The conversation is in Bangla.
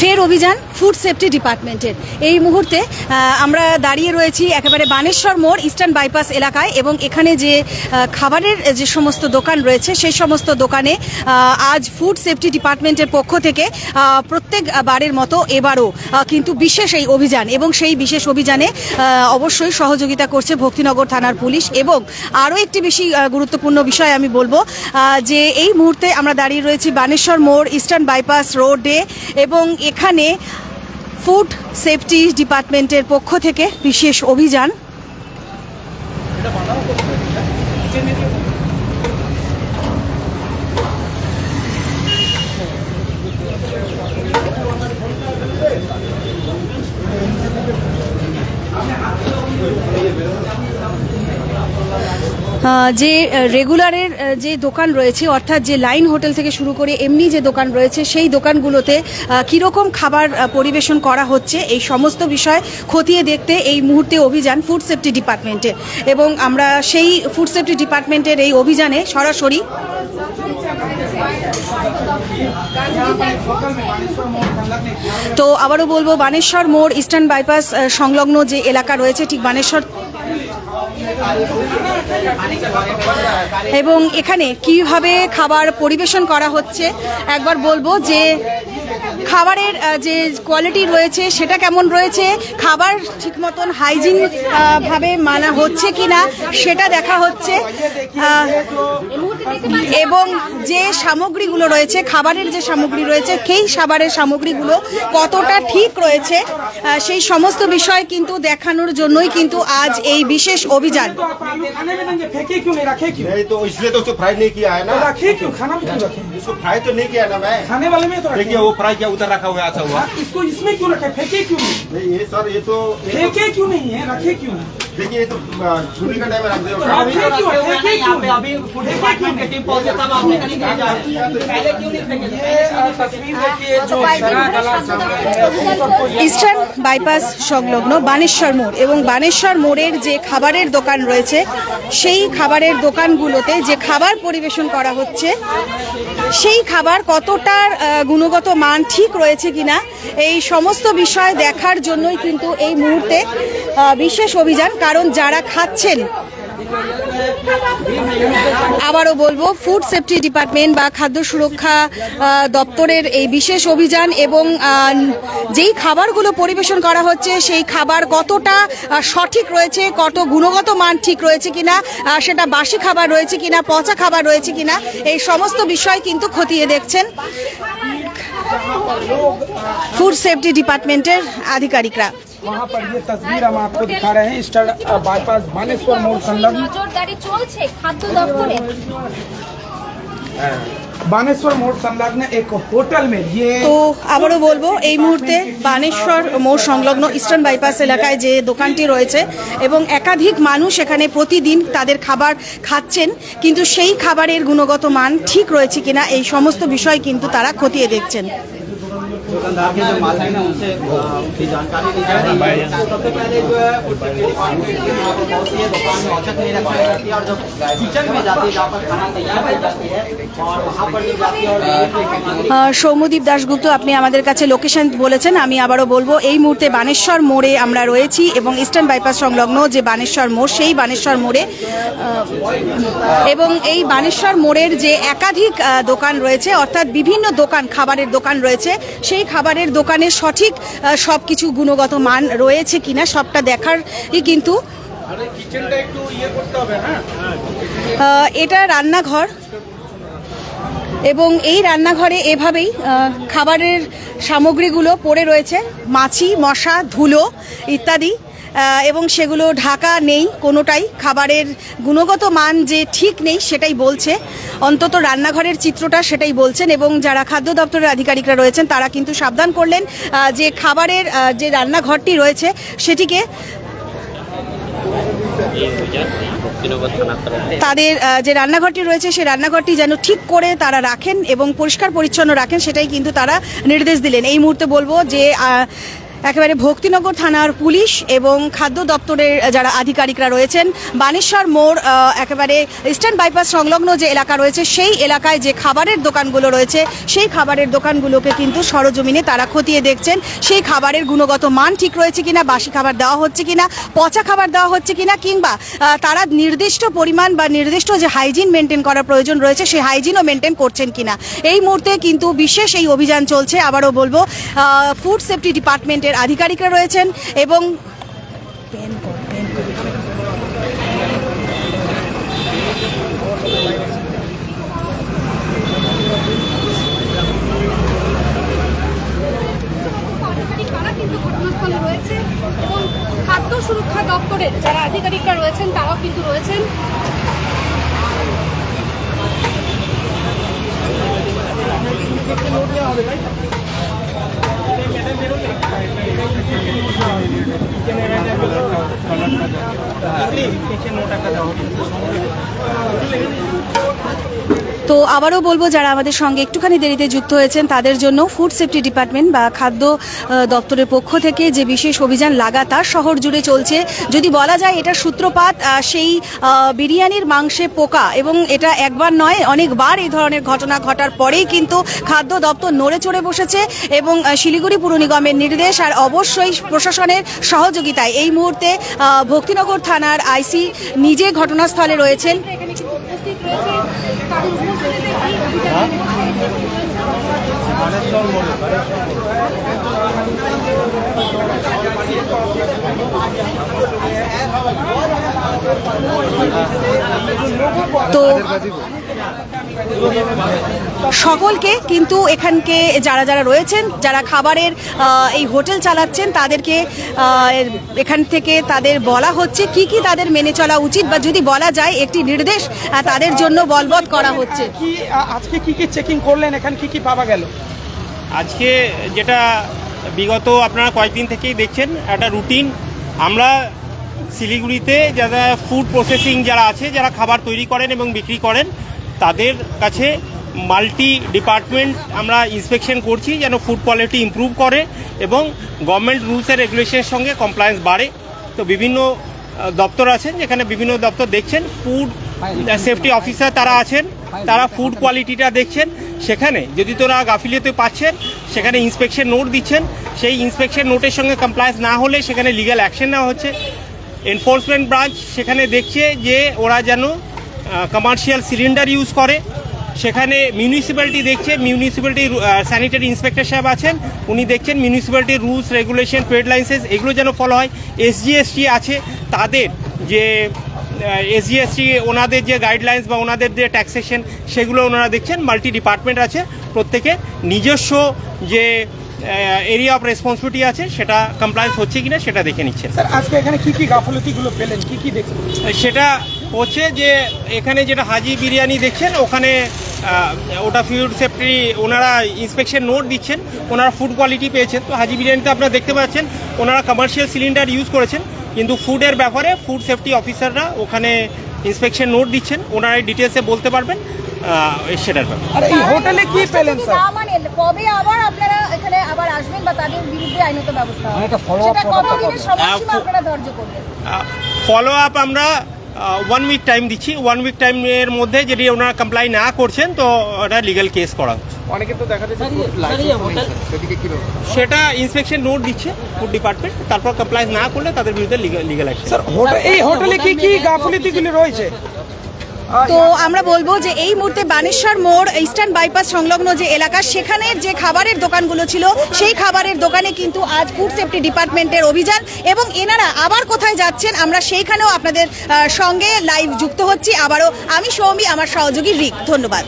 ফের অভিযান ফুড সেফটি ডিপার্টমেন্টের। এই মুহূর্তে আমরা দাঁড়িয়ে রয়েছি একেবারে বানেশ্বর মোড়, ইস্টার্ন বাইপাস এলাকায় এবং এখানে যে খাবারের যে সমস্ত দোকান রয়েছে, সেই সমস্ত দোকানে আজ ফুড সেফটি ডিপার্টমেন্টের পক্ষ থেকে প্রত্যেক বারের মতো এবারও কিন্তু বিশেষ এই অভিযান এবং সেই বিশেষ অভিযানে অবশ্যই সহযোগিতা করছে ভক্তিনগর থানার পুলিশ এবং আরও একটি বেশি গুরুত্বপূর্ণ বিষয় আমি বলব যে এই মুহূর্তে আমরা দাঁড়িয়ে রয়েছি বানেশ্বর মোড়, ইস্টার্ন বাইপাস রোডে এবং এখানে ফুড সেফটি ডিপার্টমেন্টের পক্ষ থেকে বিশেষ অভিযান যে রেগুলারের যে দোকান রয়েছে, অর্থাৎ যে লাইন হোটেল থেকে শুরু করে এমনি যে দোকান রয়েছে, সেই দোকানগুলোতে কীরকম খাবার পরিবেশন করা হচ্ছে, এই সমস্ত বিষয় খতিয়ে দেখতে এই মুহূর্তে অভিযান ফুড সেফটি ডিপার্টমেন্টে এবং আমরা সেই ফুড সেফটি ডিপার্টমেন্টের এই অভিযানে সরাসরি তো আবারও বলব, বানেশ্বর মোড় ইস্টার্ন বাইপাস সংলগ্ন যে এলাকা রয়েছে, ঠিক বানেশ্বর এবং এখানে কীভাবে খাবার পরিবেশন করা হচ্ছে, একবার বলব যে খাবারের যে কোয়ালিটি রয়েছে সেটা কেমন রয়েছে, খাবার ঠিক মতন হাইজিন ভাবে মানা হচ্ছে কি না সেটা দেখা হচ্ছে এবং যে সামগ্রীগুলো রয়েছে, খাবারের যে সামগ্রী রয়েছে, সেই খাবারের সামগ্রীগুলো কতটা ঠিক রয়েছে সেই সমস্ত বিষয় কিন্তু দেখানোর জন্যই কিন্তু আজ এই বিশেষ অভিযান। तो आप आलू खाने में देंगे फेंके क्यों नहीं रखे क्यों? नहीं तो इसलिए तो उसको फ्राई नहीं किया है तो ना रखे क्यों खाना में क्यों रखे? इसको फ्राई तो नहीं किया ना मैं। खाने वाले में तो रखे। देखिए वो फ्राई किया उधर रखा हुआ अच्छा हुआ। हाँ, इसको इसमें क्यों रखे फेंके क्यों नहीं? ये सर ये तो तो- फेंके क्यों नहीं है रखे क्यों? देखिए ये तो छुरी का टाइम रख दे? अभी फ़ूड डिपार्टमेंट के टीम पहुँचे तब आपने कहीं नहीं जाए पहले क्यों नहीं फेंके थे? ये तस्वीर देखिए जो सरा गला বাইপাস সংলগ্ন বানেশ্বর মোড় এবং বানেশ্বর মোড়ের যে খাবারের দোকান রয়েছে, সেই খাবারের দোকানগুলোতে যে খাবার পরিবেশন করা হচ্ছে, সেই খাবার কতটার গুণগত মান ঠিক রয়েছে কিনা, এই সমস্ত বিষয় দেখার জন্যই কিন্তু এই মুহূর্তে বিশেষ অভিযান। কারণ যারা খাচ্ছেন আবারও বলব ফুড সেফটি ডিপার্টমেন্ট বা খাদ্য সুরক্ষা দপ্তরের এই বিশেষ অভিযান এবং যেই খাবারগুলো পরিবেশন করা হচ্ছে, সেই খাবার কতটা সঠিক রয়েছে, কত গুণগত মান ঠিক রয়েছে কিনা সেটা বাসি খাবার রয়েছে কিনা, পচা খাবার রয়েছে কিনা, এই সমস্ত বিষয় কিন্তু খতিয়ে দেখছেন ফুড সেফটি ডিপার্টমেন্টের আধিকারিকরা। वहाँ पर ये तस्वीर हम आपको दिखा रहे हैं स्टार बाईपास बानेश्वर मोड़ संलग्न নজরদারি চলছে খাদ্য দপ্তরে बानेश्वर मोड़ संलग्न एक होटल में ये তো আবারও বলবো এই মুহূর্তে বানেশ্বর মোড় সংলগ্ন ইস্টার্ন বাইপাস এলাকায় যে দোকানটি রয়েছে এবং একাধিক মানুষ এখানে প্রতিদিন তাদের খাবার খাচ্ছেন কিন্তু সেই খাবারের গুণগত মান ঠিক রয়েছে কিনা এই সমস্ত বিষয় কিন্তু তারা খতিয়ে দেখছেন दुकानदार के जो मालिक हैं उनसे अ, उनकी जानकारी ली जा रही है सबसे पहले जो है फूड सेफ्टी डिपार्टमेंट की यहाँ पर पहुँचती है दुकान में औचक नहीं रखी जाती है और जब किचन में जाती है जहाँ पर खाना तैयार हो जाती है और वहाँ पर जब जाती है और सामग्री আহ, সৌম্যদীপ দাশগুপ্ত আপনি আমাদের কাছে লোকেশন বলেছেন আমি আবারও বলবো এই মুহূর্তে বানেশ্বর মোড়ে আমরা রয়েছি এবং ইস্টার্ন বাইপাস সংলগ্ন যে বানেশ্বর মোড় সেই বানেশ্বর মোড়ে আহ, এবং এই বানেশ্বর মোড়ের যে একাধিক আহ, দোকান রয়েছে অর্থাৎ বিভিন্ন দোকান খাবারের দোকান রয়েছে সেই খাবারের দোকানে সঠিক সব কিছু গুণগত মান রয়েছে কিনা সবটা দেখার কিন্তু এটা রান্নাঘর। এবং এই রান্নাঘরে এভাবেই খাবারের সামগ্রীগুলো পড়ে রয়েছে। মাছি মশা ধুলো ইত্যাদি। এবং সেগুলো ঢাকা নেই কোনোটাই। খাবারের গুণগত মান যে ঠিক নেই সেটাই বলছে। অন্তত রান্নাঘরের চিত্রটা সেটাই বলছেন এবং যারা খাদ্য দপ্তরের আধিকারিকরা রয়েছেন, তারা কিন্তু সাবধান করলেন যে খাবারের যে রান্নাঘরটি রয়েছে সেটিকে তাদের যে রান্নাঘরটি রয়েছে সেই রান্নাঘরটি যেন ঠিক করে তারা রাখেন এবং পরিষ্কার পরিচ্ছন্ন রাখেন, সেটাই কিন্তু তারা নির্দেশ দিলেন। এই মুহূর্তে বলব যে একেবারে ভক্তিনগর থানার পুলিশ এবং খাদ্য দপ্তরের যারা আধিকারিকরা রয়েছেন, বানেশ্বর মোড় একেবারে ইস্টার্ন বাইপাস সংলগ্ন যে এলাকা রয়েছে, সেই এলাকায় যে খাবারের দোকানগুলো রয়েছে, সেই খাবারের দোকানগুলোকে কিন্তু সরজমিনে তারা খতিয়ে দেখছেন। সেই খাবারের গুণগত মান ঠিক রয়েছে কিনা, বাসি খাবার দেওয়া হচ্ছে কিনা, পচা খাবার দেওয়া হচ্ছে কিনা, কিংবা তারা নির্দিষ্ট পরিমাণ বা নির্দিষ্ট যে হাইজিন মেনটেন করার প্রয়োজন রয়েছে, সেই হাইজিনও মেনটেন করছেন কিনা। এই মুহূর্তে কিন্তু বিশেষ এই অভিযান চলছে। আবারও বলব ফুড সেফটি ডিপার্টমেন্টের আধিকারিকরা রয়েছেন এবং খাদ্য সুরক্ষা দপ্তরের যারা আধিকারিকরা রয়েছেন তারাও কিন্তু রয়েছেন তো আবারও বলব, যারা আমাদের সঙ্গে একটুখানি দেরিতে যুক্ত হয়েছেন, তাদের জন্য ফুড সেফটি ডিপার্টমেন্ট বা খাদ্য দপ্তরের পক্ষ থেকে যে বিশেষ অভিযান লাগাতার শহর জুড়ে চলছে, যদি বলা যায় এটা সূত্রপাত সেই বিরিয়ানির মাংসে পোকা এবং এটা একবার নয়, অনেকবার এই ধরনের ঘটনা ঘটার পরেই কিন্তু খাদ্য দপ্তর নড়ে চড়ে বসেছে এবং শিলিগুড়ি পুর নিগমের নির্দেশ আর অবশ্যই প্রশাসনের সহযোগিতায় এই মুহূর্তে ভক্তিনগর থানার আইসি নিজে ঘটনাস্থলে রয়েছেন। তো সকলকে কিন্তু এখানকে যারা যারা রয়েছেন যারা খাবারের এই হোটেল চালাচ্ছেন তাদেরকে এখান থেকে তাদের বলা হচ্ছে কি কি তাদের মেনে চলা উচিত বা যদি বলা যায় একটি নির্দেশ তাদের জন্য বলবৎ করা হচ্ছে। কি আজকে কি কি চেকিং করলেন? এখানে কি কি পাওয়া গেল? আজকে যেটা বিগত আপনারা কয়েকদিন থেকেই দেখছেন একটা রুটিন আমরা শিলিগুড়িতে যারা ফুড প্রসেসিং যারা আছে যারা খাবার তৈরি করেন এবং বিক্রি করেন তাদের কাছে মাল্টি ডিপার্টমেন্ট আমরা ইন্সপেকশন করছি যেন ফুড কোয়ালিটি ইমপ্রুভ করে এবং গভর্নমেন্ট রুলস অ্যান্ড রেগুলেশনের সঙ্গে কমপ্লায়েন্স বাড়ে। তো বিভিন্ন দপ্তর আছেন, যেখানে বিভিন্ন দপ্তর দেখছেন, ফুড সেফটি অফিসার তারা আছেন, তারা ফুড কোয়ালিটিটা দেখছেন। সেখানে যদি তোরা গাফিলিতে পাচ্ছেন সেখানে ইন্সপেকশন নোট দিচ্ছেন, সেই ইন্সপেকশন নোটের সঙ্গে কমপ্লায়েন্স না হলে সেখানে লিগ্যাল অ্যাকশন নেওয়া হচ্ছে। এনফোর্সমেন্ট ব্রাঞ্চ সেখানে দেখছে যে ওরা যেন কমার্শিয়াল সিলিন্ডার ইউজ করে। সেখানে মিউনিসিপ্যালিটি দেখছে মিউনিসিপ্যালিটি স্যানিটারি ইন্সপেক্টর সাহেব আছেন উনি দেখছেন municipality rules regulation trade license এগুলো যেন ফলো হয়। এসজিএসটি আছে তাদের যে এসজিএসটি ওনাদের যে গাইডলাইন্স বা ওনাদের যে ট্যাক্সেশন সেগুলো ওনারা দেখছেন মাল্টি ডিপার্টমেন্ট আছে প্রত্যেকে নিজস্ব যে এরিয়া অফ রেসপন্সিবিলিটি আছে সেটা কমপ্লায়েন্স হচ্ছে কিনা সেটা দেখে নিচ্ছেন। স্যার আজকে এখানে কি কি গাফলতিগুলো পেলেন কি কি দেখলেন সেটা হচ্ছে যে এখানে যেটা হাজি বিরিয়ানি দেখছেন ওখানে ওটা ফুড সেফটি ওনারা ইন্সপেকশন নোট দিচ্ছেন ওনারা ফুড কোয়ালিটি পেয়েছেন। তো হাজি বিরিয়ানিতে আপনারা দেখতে পাচ্ছেন ওনারা কমার্শিয়াল সিলিন্ডার ইউজ করেছেন কিন্তু ফুডের ব্যাপারে ফুড সেফটি অফিসাররা ওখানে ইন্সপেকশন নোট দিচ্ছেন ওনারা ডিটেলসে বলতে পারবেন সেটার ব্যাপারে। আর এই হোটেলে কি পেলেন স্যার? মানে কবে আবার আপনারা এখানে আবার আসবেন বা তাদের বিরুদ্ধে আইনত ব্যবস্থা হবে? সময়সীমা আহ, আপনারা ধার্য করবেন? ফলো আপ আমরা ওয়ান উইক টাইম দিচ্ছি। ওয়ান উইক টাইমের মধ্যে যদি ওনারা কমপ্লাই না করছেন তো ওটা লিগাল কেস করা হচ্ছে। অনেকে তো দেখা যাচ্ছে সেটা ইন্সপেকশন নোট দিচ্ছে ফুড ডিপার্টমেন্ট তারপর কমপ্লায়েন্স না করলে তাদের বিরুদ্ধে লিগাল অ্যাকশন স্যার এই হোটেলে কি কি গাফলিতিগুলি রয়েছে? তো আমরা বলব যে এই মুহূর্তে বানেশ্বর মোড় ইস্টার্ন বাইপাস সংলগ্ন যে এলাকা সেখানের যে খাবারের দোকানগুলো ছিল, সেই খাবারের দোকানে কিন্তু আজ ফুড সেফটি ডিপার্টমেন্টের অভিযান এবং এনারা আবার কোথায় যাচ্ছেন, আমরা সেইখানেও আপনাদের সঙ্গে লাইভ যুক্ত হচ্ছি। আবারও আমি সৌমি, আমার সহযোগী রিক। ধন্যবাদ।